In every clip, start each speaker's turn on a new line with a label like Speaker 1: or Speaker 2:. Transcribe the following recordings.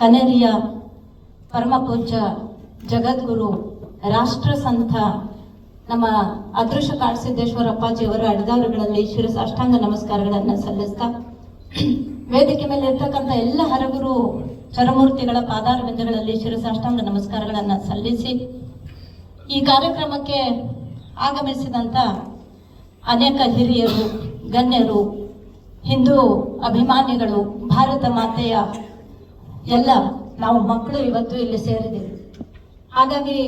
Speaker 1: ಕನೇರಿಯ ಪರಮಪೂಜ್ಯ ಜಗದ್ಗುರು ರಾಷ್ಟ್ರ ಸಂತ ನಮ್ಮ ಅದೃಶ್ಯ ಕಾಡಸಿದ್ದೇಶ್ವರ ಅಪ್ಪಾಜಿಯವರ ಅಡಿದಾರುಗಳಲ್ಲಿ ಶಿರಸ ಅಷ್ಟಾಂಗ ನಮಸ್ಕಾರಗಳನ್ನು ಸಲ್ಲಿಸ್ತಾ, ವೇದಿಕೆ ಮೇಲೆ ಇರ್ತಕ್ಕಂಥ ಎಲ್ಲ ಹರಗುರು ಚರಮೂರ್ತಿಗಳ ಪಾದಾರವಿಂದಗಳಲ್ಲಿ ಶಿರಸ ಅಷ್ಟಾಂಗ ನಮಸ್ಕಾರಗಳನ್ನು ಸಲ್ಲಿಸಿ, ಈ ಕಾರ್ಯಕ್ರಮಕ್ಕೆ ಆಗಮಿಸಿದಂಥ ಅನೇಕ ಹಿರಿಯರು, ಗಣ್ಯರು, ಹಿಂದೂ ಅಭಿಮಾನಿಗಳು, ಭಾರತ ಮಾತೆಯ ಎಲ್ಲ ನಾವು ಮಕ್ಕಳು ಇವತ್ತು ಇಲ್ಲಿ ಸೇರಿದ್ದೀವಿ. ಹಾಗಾಗಿ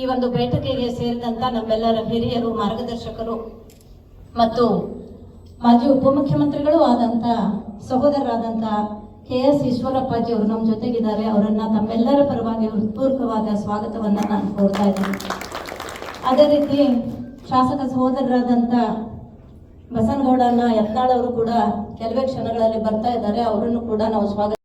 Speaker 1: ಈ ಒಂದು ಬೇಟಕೆಗೆ ಸೇರಿದಂತ ನಮ್ಮೆಲ್ಲರ ಹಿರಿಯರು, ಮಾರ್ಗದರ್ಶಕರು ಮತ್ತು ಮಾಜಿ ಉಪಮುಖ್ಯಮಂತ್ರಿಗಳು ಆದಂತ ಸಹೋದರರಾದಂಥ ಕೆ ಎಸ್ ಈಶ್ವರಪ್ಪಾಜಿ ಅವರು ನಮ್ಮ ಜೊತೆಗಿದ್ದಾರೆ. ಅವರನ್ನು ತಮ್ಮೆಲ್ಲರ ಪರವಾಗಿ ಹೃತ್ಪೂರ್ವಕವಾದ ಸ್ವಾಗತವನ್ನು ನಾನು ಕೋರ್ತಾ ಇದ್ದೇನೆ. ಅದೇ ರೀತಿ ಶಾಸಕ ಸಹೋದರರಾದಂಥ ಬಸನಗೌಡನ ಯತ್ನಾಳ್ ಅವರು ಕೂಡ ಕೆಲವೇ ಕ್ಷಣಗಳಲ್ಲಿ ಬರ್ತಾ ಇದ್ದಾರೆ. ಅವರನ್ನು ಕೂಡ ನಾವು ಸ್ವಾಗತ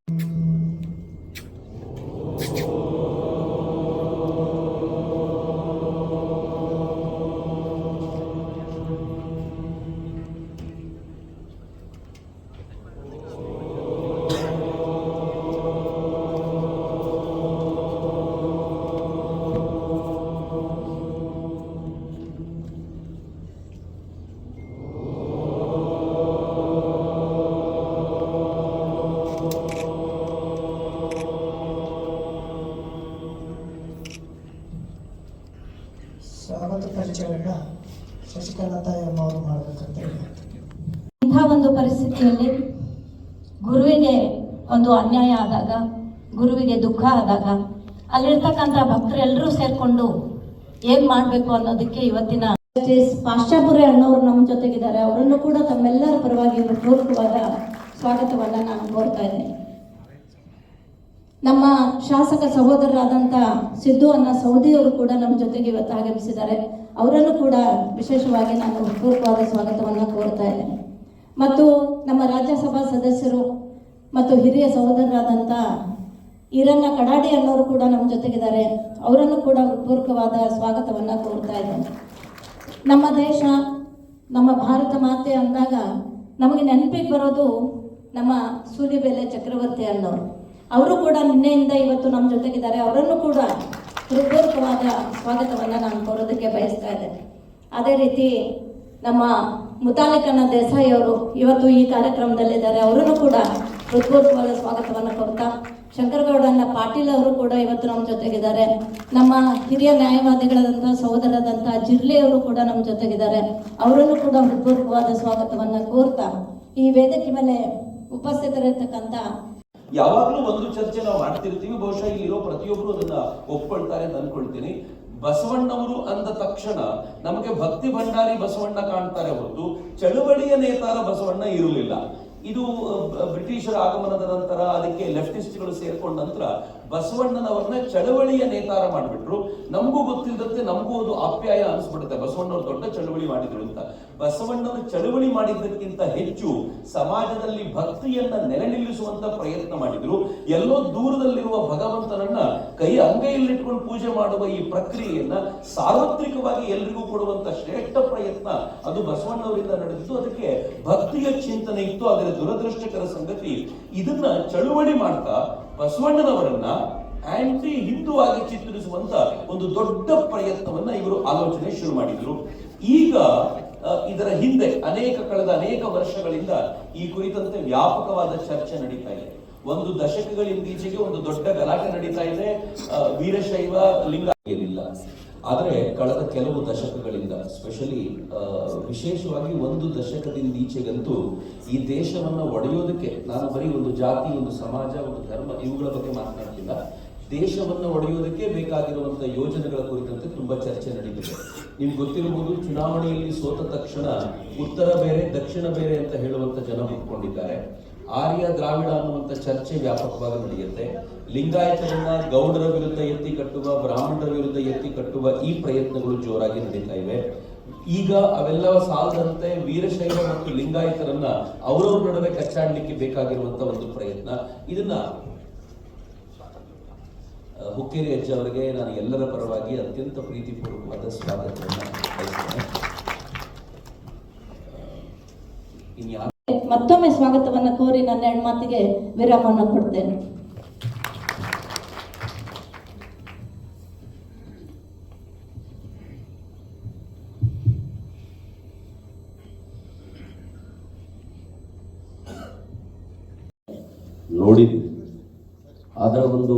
Speaker 2: ಪರಿಚಯವನ್ನ ಶಶಿಕಲಾ ತಾಯಮ್ಮ ಅವರು ಮಾಡಬೇಕಂತ
Speaker 1: ಇಂಥ ಒಂದು ಪರಿಸ್ಥಿತಿಯಲ್ಲಿ ಗುರುವಿಗೆ ಒಂದು ಅನ್ಯಾಯ ಆದಾಗ ಗುರುವಿಗೆ ದುಃಖ ಆದಾಗ ಅಲ್ಲಿರ್ತಕ್ಕಂಥ ಭಕ್ತರೆಲ್ಲರೂ ಸೇರಿಕೊಂಡು ಏನ್ ಮಾಡ್ಬೇಕು ಅನ್ನೋದಕ್ಕೆ ಇವತ್ತಿನ ಜಸ್ಟಿಸ್ ಪಾಶ್ಚಾಪುರೆ ಅಣ್ಣವರು ನಮ್ಮ ಜೊತೆಗಿದ್ದಾರೆ. ಅವರನ್ನು ಕೂಡ ತಮ್ಮೆಲ್ಲರ ಪರವಾಗಿ ಪೂರ್ವಕವಾದ ಸ್ವಾಗತವನ್ನ ನಾನು ಕೋರ್ತಾ ಇದ್ದೇನೆ. ನಮ್ಮ ಶಾಸಕ ಸಹೋದರರಾದಂಥ ಸಿದ್ದು ಅನ್ನ ಸೌದಿಯವರು ಕೂಡ ನಮ್ಮ ಜೊತೆಗೆ ಇವತ್ತು ಆಗಮಿಸಿದ್ದಾರೆ. ಅವರನ್ನು ಕೂಡ ವಿಶೇಷವಾಗಿ ನಾನು ಪೂರ್ವವಾದ ಸ್ವಾಗತವನ್ನು ಕೋರ್ತಾ ಇದ್ದೇನೆ. ಮತ್ತು ನಮ್ಮ ರಾಜ್ಯಸಭಾ ಸದಸ್ಯರು ಮತ್ತು ಹಿರಿಯ ಸಹೋದರರಾದಂಥ ಈರಣ್ಣ ಕಡಾಡಿ ಅನ್ನೋರು ಕೂಡ ನಮ್ಮ ಜೊತೆಗಿದ್ದಾರೆ. ಅವರನ್ನು ಕೂಡ ಪೂರ್ವಕವಾದ ಸ್ವಾಗತವನ್ನು ಕೋರ್ತಾ ಇದ್ದೇನೆ. ನಮ್ಮ ದೇಶ, ನಮ್ಮ ಭಾರತ ಮಾತೆ ಅಂದಾಗ ನಮಗೆ ನೆನಪಿಗೆ ಬರೋದು ನಮ್ಮ ಸೂಲಿಬೆಲೆ ಚಕ್ರವರ್ತಿ ಅನ್ನೋರು ಅವರು ಕೂಡ ನಿನ್ನೆಯಿಂದ ಇವತ್ತು ನಮ್ಮ ಜೊತೆಗಿದ್ದಾರೆ. ಅವರನ್ನು ಕೂಡ ಹೃದಯಪೂರ್ವಕವಾದ ಸ್ವಾಗತವನ್ನು ನಾನು ಕೋರೋದಕ್ಕೆ ಬಯಸ್ತಾ ಇದ್ದೇನೆ. ಅದೇ ರೀತಿ ನಮ್ಮ ಮುತಾಲಿಕನ ದೇಸಾಯಿ ಅವರು ಇವತ್ತು ಈ ಕಾರ್ಯಕ್ರಮದಲ್ಲಿದ್ದಾರೆ. ಅವರನ್ನು ಕೂಡ ಹೃತ್ಪೂರ್ವಕವಾದ ಸ್ವಾಗತವನ್ನು ಕೊಡ್ತಾ, ಶಂಕರಗೌಡನ ಪಾಟೀಲ್ ಅವರು ಕೂಡ ಇವತ್ತು ನಮ್ಮ ಜೊತೆಗಿದ್ದಾರೆ. ನಮ್ಮ ಹಿರಿಯ ನ್ಯಾಯವಾದಿಗಳಾದಂಥ ಸಹೋದರದಂಥ ಜಿರ್ಲಿ ಅವರು ಕೂಡ ನಮ್ಮ ಜೊತೆಗಿದ್ದಾರೆ. ಅವರನ್ನು ಕೂಡ ಹೃತ್ಪೂರ್ವಕವಾದ ಸ್ವಾಗತವನ್ನು ಕೋರ್ತಾ, ಈ ವೇದಿಕೆ ಮೇಲೆ ಉಪಸ್ಥಿತರಿರ್ತಕ್ಕಂಥ
Speaker 3: ಯಾವಾಗಲೂ ಒಂದು ಚರ್ಚೆ ನಾವು ಮಾಡ್ತಿರ್ತೀವಿ. ಬಹುಶಃ ಇಲ್ಲಿರೋ ಪ್ರತಿಯೊಬ್ಬರು ಅದನ್ನ ಒಪ್ಕೊಳ್ತಾರೆ ಅಂತ ಅನ್ಕೊಳ್ತೀನಿ. ಬಸವಣ್ಣವರು ಅಂದ ತಕ್ಷಣ ನಮಗೆ ಭಕ್ತಿ ಭಂಡಾರಿ ಬಸವಣ್ಣ ಕಾಣ್ತಾರೆ ಹೊರತು ಚಳುವಳಿಯ ನೇತಾರ ಬಸವಣ್ಣ ಇರಲಿಲ್ಲ ಇದು ಬ್ರಿಟಿಷರ ಆಗಮನದ ನಂತರ, ಅದಕ್ಕೆ ಲೆಫ್ಟಿಸ್ಟ್ಗಳು ಸೇರ್ಕೊಂಡ ನಂತರ ಬಸವಣ್ಣನವರನ್ನ ಚಳವಳಿಯ ನೇತಾರ ಮಾಡಿಬಿಟ್ರು. ನಮಗೂ ಗೊತ್ತಿಲ್ಲದಂತೆ ನಮಗೂ ಅದು ಆಪ್ಯಾಯ ಅನಿಸ್ಬಿಡುತ್ತೆ. ಬಸವಣ್ಣವ್ರು ದೊಡ್ಡ ಚಳವಳಿ ಮಾಡಿದ್ರು ಅಂತ. ಬಸವಣ್ಣನ ಚಳವಳಿ ಮಾಡಿದ್ದಕ್ಕಿಂತ ಹೆಚ್ಚು ಸಮಾಜದಲ್ಲಿ ಭಕ್ತಿಯನ್ನ ನೆಲೆ ನಿಲ್ಲಿಸುವಂತ ಪ್ರಯತ್ನ ಮಾಡಿದ್ರು. ಎಲ್ಲೋ ದೂರದಲ್ಲಿರುವ ಭಗವಂತನನ್ನ ಕೈ ಅಂಗೈಯಲ್ಲಿಟ್ಕೊಂಡು ಪೂಜೆ ಮಾಡುವ ಈ ಪ್ರಕ್ರಿಯೆಯನ್ನ ಸಾರ್ವತ್ರಿಕವಾಗಿ ಎಲ್ರಿಗೂ ಕೊಡುವಂತ ಶ್ರೇಷ್ಠ ಪ್ರಯತ್ನ ಅದು ಬಸವಣ್ಣವರಿಂದ ನಡೆದಿತ್ತು ಅದಕ್ಕೆ ಭಕ್ತಿಯ ಚಿಂತನೆ ಇತ್ತು. ಅದರ ದುರದೃಷ್ಟಕರ ಸಂಗತಿ ಇದನ್ನ ಚಳುವಳಿ ಮಾಡ್ತಾ ಬಸವಣ್ಣನವರನ್ನ ಆಂಟಿ ಹಿಂದೂ ಆಗಿ ಚಿತ್ರಿಸುವಂತ ಒಂದು ದೊಡ್ಡ ಪ್ರಯತ್ನವನ್ನ ಇವರು ಆಲೋಚನೆ ಶುರು ಮಾಡಿದ್ರು. ಈಗ ಇದರ ಹಿಂದೆ ಅನೇಕ ಕಳೆದ ಅನೇಕ ವರ್ಷಗಳಿಂದ ಈ ಕುರಿತಂತೆ ವ್ಯಾಪಕವಾದ ಚರ್ಚೆ ನಡೀತಾ ಇದೆ. ಒಂದು ದಶಕಗಳಿಂದೀಚೆಗೆ ಒಂದು ದೊಡ್ಡ ಗಲಾಟೆ ನಡೀತಾ ಇದೆ. ವೀರಶೈವ ಲಿಂಗ ಆದರೆ ಕಳೆದ ಕೆಲವು ದಶಕಗಳಿಂದ ಸ್ಪೆಷಲಿ ವಿಶೇಷವಾಗಿ ಒಂದು ದಶಕದಿಂದ ಈಚೆಗಂತೂ ಈ ದೇಶವನ್ನ ಒಡೆಯೋದಕ್ಕೆ ನಾನು ಬರೀ ಒಂದು ಜಾತಿ, ಒಂದು ಸಮಾಜ, ಒಂದು ಧರ್ಮ ಇವುಗಳ ಬಗ್ಗೆ ಮಾತನಾಡ್ತಿಲ್ಲ. ದೇಶವನ್ನು ಒಡೆಯೋದಕ್ಕೆ ಬೇಕಾಗಿರುವಂತ ಯೋಜನೆಗಳ ಕುರಿತಂತೆ ತುಂಬಾ ಚರ್ಚೆ ನಡೀತಿದೆ. ನಿಮ್ಗೆ ಗೊತ್ತಿರಬಹುದು, ಚುನಾವಣೆಯಲ್ಲಿ ಸೋತ ತಕ್ಷಣ ಉತ್ತರ ಬೇರೆ, ದಕ್ಷಿಣ ಬೇರೆ ಅಂತ ಹೇಳುವಂತ ಜನ ಹುಟ್ಕೊಂಡಿದ್ದಾರೆ. ಆರ್ಯ ದ್ರಾವಿಡ ಅನ್ನುವಂತ ಚರ್ಚೆ ವ್ಯಾಪಕವಾಗಿ ನಡೆಯುತ್ತೆ. ಲಿಂಗಾಯತರನ್ನ ಗೌಡರ ವಿರುದ್ಧ ಎತ್ತಿ ಕಟ್ಟುವ, ಬ್ರಾಹ್ಮಣರ ವಿರುದ್ಧ ಎತ್ತಿ ಕಟ್ಟುವ ಈ ಪ್ರಯತ್ನಗಳು ಜೋರಾಗಿ ನಡೀತಾ ಇವೆ. ಈಗ ಅವೆಲ್ಲ ಸಾಲದಂತೆ ವೀರಶೈವ ಮತ್ತು ಲಿಂಗಾಯತರನ್ನ ಅವರವ್ರ ನಡುವೆ ಕಚ್ಚಾಡ್ಲಿಕ್ಕೆ ಬೇಕಾಗಿರುವಂತ ಒಂದು ಪ್ರಯತ್ನ. ಇದನ್ನ ಹುಕ್ಕೇರಿ ಅಜ್ಜ ಅವರಿಗೆ ನಾನು ಎಲ್ಲರ ಪರವಾಗಿ ಅತ್ಯಂತ ಪ್ರೀತಿಪೂರ್ವಕವಾದ ಸ್ವಾಗತವನ್ನು ಬಯಸ್ತೇನೆ
Speaker 1: ಮತ್ತೊಮ್ಮೆ ಸ್ವಾಗತವನ್ನು ಕೋರಿ ನನ್ನ ಹೆಣ್ಮಾತಿಗೆ ವಿರಾಮವನ್ನು ಕೊಡ್ತೇನೆ.
Speaker 3: ನೋಡಿ ಅದರ ಒಂದು